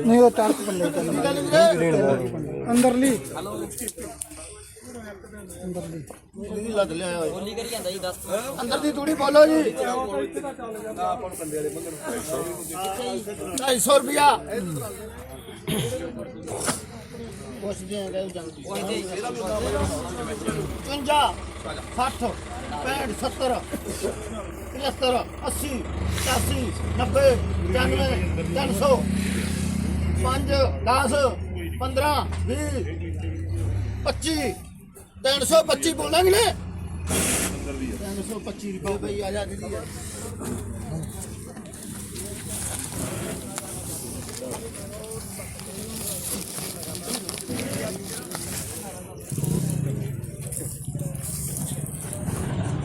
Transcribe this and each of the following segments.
ਨਹੀਂ, ਉਹ ਚਾਰ ਕੁ ਬੰਦੇ ਚੱਲ ਅੰਦਰਲੀ। ਅੰਦਰਲੀ। ਬੋਲੀ ਕਰੀ ਜਾਂਦਾ ਜੀ। 10 ਅੰਦਰ ਦੀ ਤੂੜੀ ਬੋਲੋ ਜੀ 250 ਰੁਪਿਆ ਪੁੱਛਦੇ ਆਂ ਗਏ ਜੰਗ 55 60 65 70 75 80 85 90 95 300 5 10 15 20 25 325 ਬੋਲਾਂਗੇ ਨੇ 325 ਰੁਪਏ ਬਈ, ਆ ਜਾ ਦੀਦੀ।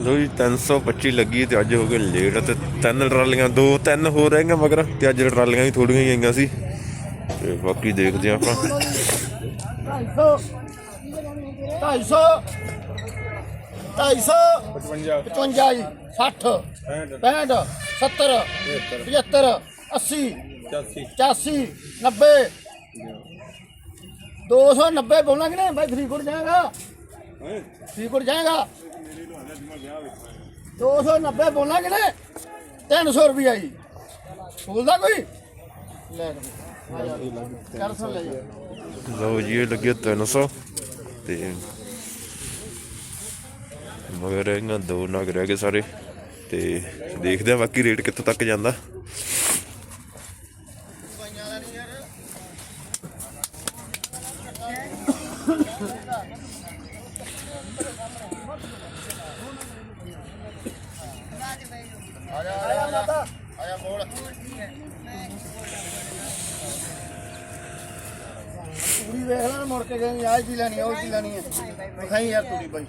ਲੋ ਜੀ 325 ਲੱਗੀ ਤੇ ਅੱਜ ਹੋ ਗਏ ਲੇਟ ਤੇ ਤਿੰਨ ਟਰਾਲੀਆਂ, ਦੋ ਤਿੰਨ ਹੋ ਰਹੀਆਂ ਮਗਰ ਤੇ ਅੱਜ ਟਰਾਲੀਆਂ ਵੀ ਥੋੜੀਆਂ ਹੀ ਆਈਆਂ ਸੀ। ਤੇ ਬਾਕੀ ਦੇਖਦੇ ਹਾਂ ਆਪਾਂ। 250 250 55 ਜੀ 60 65 70 75 80 85 90 290 ਬੋਲਾਂਗੇ ਨਾ ਭਾਈ ਫਰੀਦਕੋਟ ਜਾਏਗਾ। ਫਰੀਦਕੋਟ ਜਾਏਗਾ। 290 ਬੋਲਾਂਗੇ ਨਾ 300 ਰੁਪਿਆ ਜੀ। ਬੋਲਦਾ ਕੋਈ? ਲੈ ਕਰ ਸੁਣ ਲੈ ਜੀ। ਲਓ ਜੀ, ਇਹ ਲੱਗੇ 300 ਤੇ ਮਗਰ ਇਹਨਾਂ ਦੋ ਨਗ ਰਹਿ ਗਏ ਸਾਰੇ। ਤੇ ਦੇਖਦੇ ਆ ਬਾਕੀ ਰੇਟ ਕਿੱਥੋਂ ਤੱਕ ਜਾਂਦਾ। ਆਇਆ ਮਾਤਾ ਆਇਆ ਮੋੜ ਪੂਰੀ ਵੇਖ ਲੈ ਨਾ ਮੁੜ ਕੇ ਗਈ ਆਹ ਕੀ ਲੈਣੀ ਆ ਉਹ ਕੀ ਲੈਣੀ ਹੈ। ਵਿਖਾਈ ਯਾਰ ਤੂੜੀ ਬਾਈ।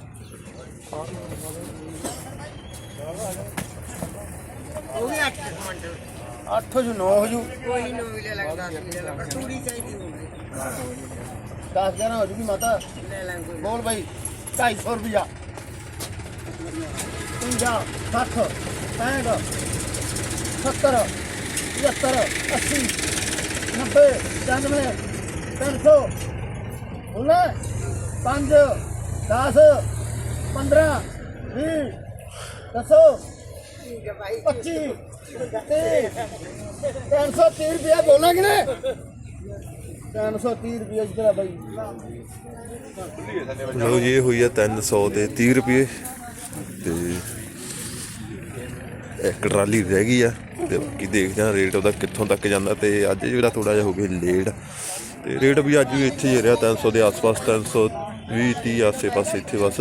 ਉਹ ਵੀ 8 ਮਿੰਟ 8 ਜੂ 9 ਜੂ। ਕੋਈ ਨੋ ਮਿਲੇ ਲੱਗਦਾ ਸੀ ਲੱਗਦਾ। ਚੂੜੀ ਚਾਹੀਦੀ ਹੋਵੇ 10 ਜਣਾ ਹੋ ਜੂਗੀ ਮਾਤਾ। ਲੈ ਲਾਂ ਕੋਈ ਬੋਲ ਬਾਈ 250 ਰੁਪਿਆ 50 60 65 70 75 80 90 95 300 ਬੋਲੇ 5 10 15 20 ਦੱਸੋ। ਠੀਕ ਹੈ ਭਾਈ। 25 30 330 ਰੁਪਏ ਬੋਲਾਂਗੇ ਨੇ 330 ਰੁਪਏ ਜਿਹੜਾ ਬਾਈ। ਲਓ ਜੀ ਇਹ ਹੋਈ ਆ 300 ਦੇ 30 ਰੁਪਏ। ਤੇ ਇੱਕ ਟਰਾਲੀ ਰਹਿ ਗਈ ਆ ਤੇ ਬਾਕੀ ਦੇਖਦੇ ਆ ਰੇਟ ਉਹਦਾ ਕਿੱਥੋਂ ਤੱਕ ਜਾਂਦਾ ਤੇ ਅੱਜ ਜਿਹੜਾ ਥੋੜਾ ਜਿਹਾ ਹੋ ਗਿਆ ਲੇਟ। ਤੇ ਰੇਟ ਵੀ ਅੱਜ ਵੀ ਇੱਥੇ ਹੀ ਰਿਹਾ 300 ਦੇ ਆਸ-ਪਾਸ 320 30 ਆਸੇ-ਪਾਸੇ ਇੱਥੇ ਬਸ।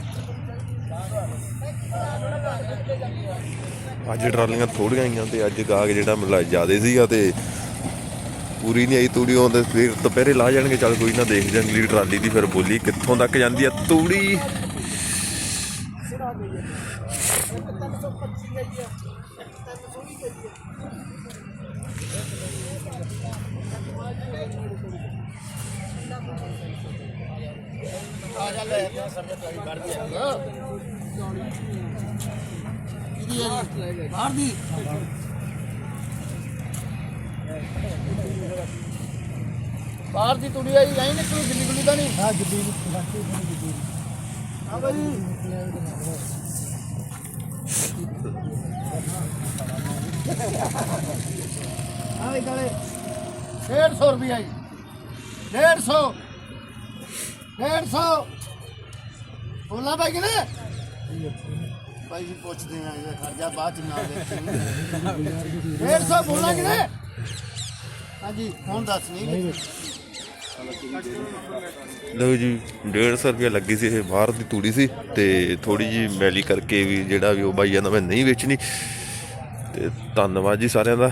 ਅੱਜ ਟਰਾਲੀਆਂ ਥੋੜੀਆਂ ਆਈਆਂ ਤੇ ਅੱਜ ਗਾਹਕ ਜਿਹੜਾ ਮਤਲਬ ਜ਼ਿਆਦੇ ਸੀਗਾ ਤੇ ਪੂਰੀ ਨਹੀਂ ਆਈ ਤੂੜੀ ਆਉਂਦੇ ਫਿਰ ਦੁਪਹਿਰੇ ਲਾ ਜਾਣਗੇ। ਚੱਲ ਕੋਈ ਨਾ ਦੇਖ ਜਾਂ ਟਰਾਲੀ ਦੀ ਫਿਰ ਬੋਲੀ ਕਿੱਥੋਂ ਤੱਕ ਜਾਂਦੀ ਆ ਤੂੜੀ। ਆ ਜਾ ਲੈ ਕੇ ਸਾਡੇ ਪੈਰੀ ਕੱਢ ਦੇ ਕਿਹਦੀ ਹੈ ਜੀ ਬਾਹਰ ਦੀ ਬਾਹਰ ਦੀ ਤੁੜੀ ਆਈ ਆਈ ਨਿਕਲੂ ਗਿੱਲੀ ਗੁੱਲੀ ਤਾਂ ਨਹੀਂ? ਹਾਂ ਗਿੱਲੀ ਹਾਂ ਬਾਈ ਇਹ ਗਲੇ 150 ਰੁਪਏ ਆਈ 150 150 ਬੋਲਾ ਭਾਈ ਕਿਨੇ ਭਾਈ ਜੀ ਪੁੱਛਦੇ ਆ ਇਹ ਖਰਜਾ ਬਾਅਦ ਚ ਨਾਲ ਦੇਖੀ 150 ਬੋਲਾਂਗੇ ਨੇ? ਹਾਂਜੀ ਹੁਣ ਦੱਸ ਨਹੀਂ ਲਓ ਜੀ 150 ਰੁਪਏ ਲੱਗੀ ਸੀ ਇਹ ਬਾਹਰ ਦੀ ਤੂੜੀ ਸੀ ਤੇ ਥੋੜੀ ਜੀ ਮੈਲੀ ਕਰਕੇ ਵੀ ਜਿਹੜਾ ਵੀ ਉਹ ਬਾਈ ਜਾਂਦਾ ਮੈਂ ਨਹੀਂ ਵੇਚਣੀ। ਤੇ ਧੰਨਵਾਦ ਜੀ ਸਾਰਿਆਂ ਦਾ।